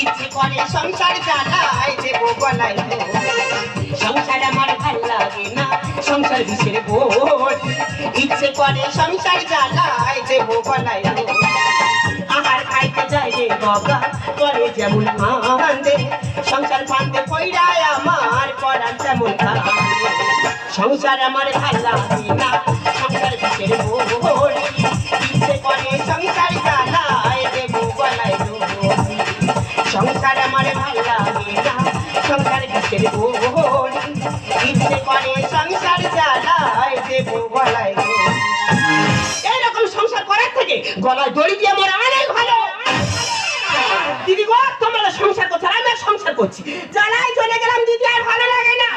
ইচ্ছে করে সংসার চালায় যে গলায় সংসার আমার ভালো লাগে না, সংসার বিষের বোধ ইচ্ছে করে সংসার চালায় যে গলায় আহার খাইতে চাই রে বাবা, করে যেমন আনন্দে সংসার পান্তে কইরায় আমার, করার তেমন সংসার আমার ভালো লাগে না করে সংসার সংসার করার থেকে গলায় দড়ি দিয়ে আমার অনেক ভালো দিদি গো, তোমরা সংসার করছ, আমি সংসার করছি জ্বালাই চলে গেলাম, দিদি, আর ভালো লাগে না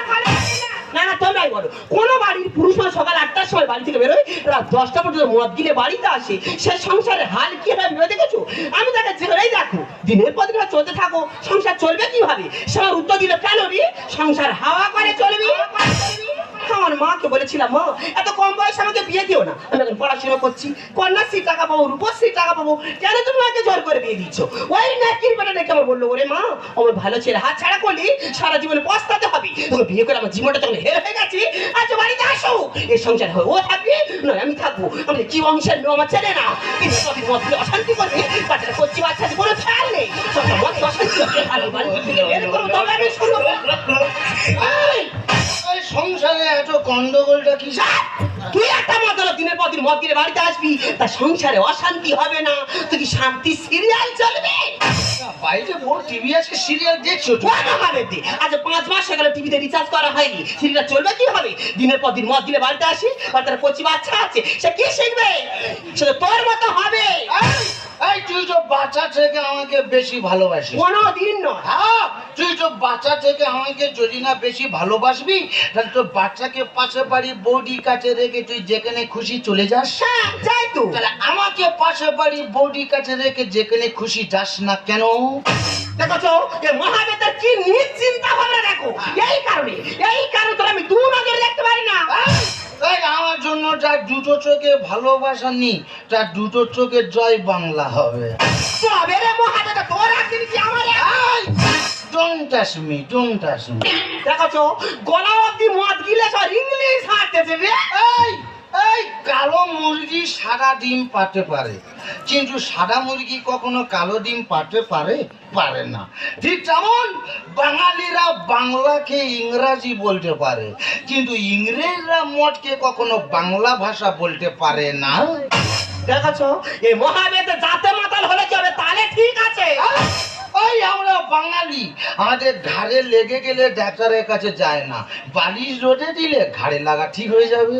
না। না তোমরাই বলো, কোন বাড়ির পুরুষ সকাল আটটার সময় বাড়ি থেকে বেরোয়, রাত দশটা পর্যন্ত মদ গিলে বাড়িতে আসে। সে সংসারের হাল কি হবে ভেবে দেখেছ? আমি তাকে যেখানেই দেখো। দিনের পর দিন চলতে থাকো। সংসার চলবে কীভাবে? সে আমার উত্তর দিল, কেন রে? সংসার হাওয়া করে চলবে? আমার মাকে বলেছিলাম, মা, এত কম বয়সে আমাকে বিয়ে দিও না। আমি এখন পড়াশোনা করছি। কন্যাশ্রী টাকা পাবো রূপশ্রী টাকা পাবো। কেন তুমি আমাকে জোর করে বিয়ে দিচ্ছ? ওই নাকির বেটা নাকি আমার বলল, ওরে মা আমার ভালো ছেলে। হাত ছাড়া করলি সারা জীবনে পস্তাতে তোকে বিয়ে করে আমার জীবনটা তখন হের হয়ে গেছে। আজ বাড়িতে আসো। এই সংসার হয়, ও থাকবে, নয় আমি থাকব। আমি কি বংশের মেয়ে আমার ছেলে না। অশান্তি করবে। বাচ্চাটা করছি, বাচ্চা কোনো খেয়াল নেই। সংসারে এত গন্ডগোলটা কি? তুই বাড়িতে আসবি। তা সংসারে অশান্তি হবে না। তুই শান্তি সিরিয়াল চলবে? বাইরে বড় টিভি আছে সিরিয়াল দেখছ। আজ পাঁচ মাস হয়ে গেল টিভিতে রিচার্জ করা হয়নি। সিরিয়াল চলবে কি হবে? দিনের পর দিন মদ দিলে বাড়িতে আসি আর তার কচি বাচ্চা আছে সে কি শিখবে? সে তোর মতো হবে। এই, তুই তো বাচ্চা থেকে আমাকে বেশি ভালোবাসিস। কোনো দিন নয়। হ্যাঁ তুই তো বাচ্চা থেকে আমাকে যদি না বেশি ভালোবাসবি তাহলে তোর বাচ্চাকে পাশে বাড়ি বৌদি কাছে রেখে তুই যেখানে খুশি চলে যাস। হ্যাঁ যাই তো। তাহলে আমাকে পাশে বাড়ি বৌদি কাছে রেখে যেখানে খুশি যাস না কেন? দেখো কি নিজ চিন্তা ভাবনা দেখো। এই কারণে এই কারণে তোর আমি দু নজরে দেখতে পারি না। আমার জন্য যার দুটো চোখে ভালোবাসা নি তার দুটো চোখে জয় বাংলা হবে। তবে রে মহাবেতা তোর একদিন কি আমার don't ask me don't ask me দেখো গলা অব্দি মদ গিলে সব ইংলিশ রে এই এই কালো মুরগি সাদা ডিম পাতে পারে। কিন্তু সাদা মুরগি কখনো কালো ডিম পাতে পারে? পারে না। ঠিক তেমন বাঙালিরা বাংলাকে ইংরাজি বলতে পারে। কিন্তু ইংরেজরা মঠকে কখনো বাংলা ভাষা বলতে পারে না। দেখাছো? এই মহাবেদে জাতে মাতাল হলে কি হবে? তাহলে ঠিক আছে। ওই আমরা বাঙালি। আমাদের ঘাড়ে লেগে গেলে ডাক্তারের কাছে যায় না। বালিশ রোদে দিলে ঘাড়ে লাগা ঠিক হয়ে যাবে।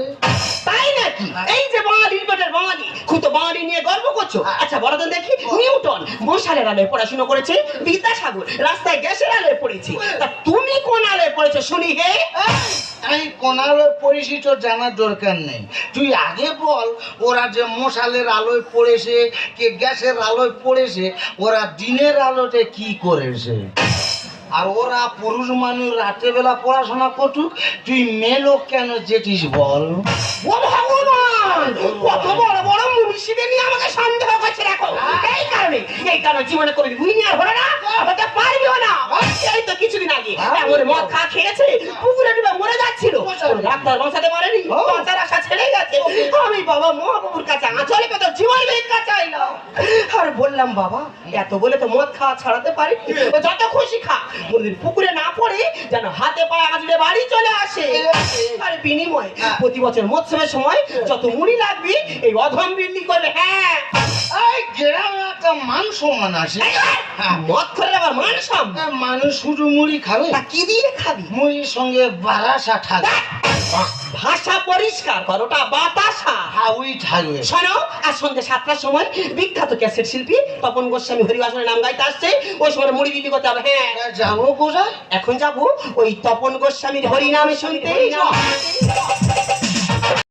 তাই নাকি? এই যে বাঙালি পেটের বাঙালি খুব তো বাঙালি নিয়ে গর্ব করছ। আচ্ছা বড় তো দেখি নিউটন মশালের আলোয় পড়াশুনো করেছে বিদ্যাসাগর রাস্তায় গ্যাসের আলোয় পড়েছে। তা তুমি কোন আলোয় পড়েছো? শুনি হে। কোনালো পরিচিত জানার দরকার নেই। তুই আগে বল ওরা যে মশালের আলোয় পড়েছে কে গ্যাসের আলোয় পড়েছে ওরা দিনের আলোতে কি করেছে? আর ওরা পুরুষ মানুষ রাত্রেবেলা পড়াশোনা করতুক তুই মেয়ে লোক কেন যেতিস বল? ও ভগবান! কত বড় বড় মুনিষীদের নিয়ে আমাকে সন্দেহ করছে দেখো। এই কারণে এই কারণে জীবনে করে উইনিয়ার হলো না হতে পারবিও না। এই তো কিছুদিন আগে এমন মদ খা খেয়েছে পুকুরে ডুবে মরে যাচ্ছিল কোনো ডাক্তার পারেনি? বাঁচার আশা ছেড়ে গেছে। আমি বাবা মহাবাবুর কাছে আঁচলে জীবন ভিক্ষা চাইলাম আর বললাম বাবা এত বলে তো মদ খাওয়া ছাড়াতে পারি যত খুশি খা। পুকুরে না পড়ে যেন হাতে পায়ে আঁচড়ে বাড়ি চলে আসে। আর বিনিময় প্রতি বছর মৎসবের সময় যত মুড়ি লাগবে এই অধম বিল্লি করবে। হ্যাঁ। এই গ্রামে একটা মান সমান আছে হ্যাঁ, মদ করে আবার মান মানুষ শুধু মুড়ি খাবে? কি দিয়ে খাবি? মুড়ির সঙ্গে বারাসা ভাষা পরিষ্কার কর ওটা বাতাসা। হাউই থাকবে শোনো আর সন্ধ্যে সাতটার সময় বিখ্যাত ক্যাসেট শিল্পী তপন গোস্বামী হরিবাসনের নাম গাইতে আসছে। ওই সময় মুড়ি বিক্রি করতে হবে হ্যাঁ। যাব কোথায়? এখন যাব ওই তপন গোস্বামীর হরিনামে শুনতে।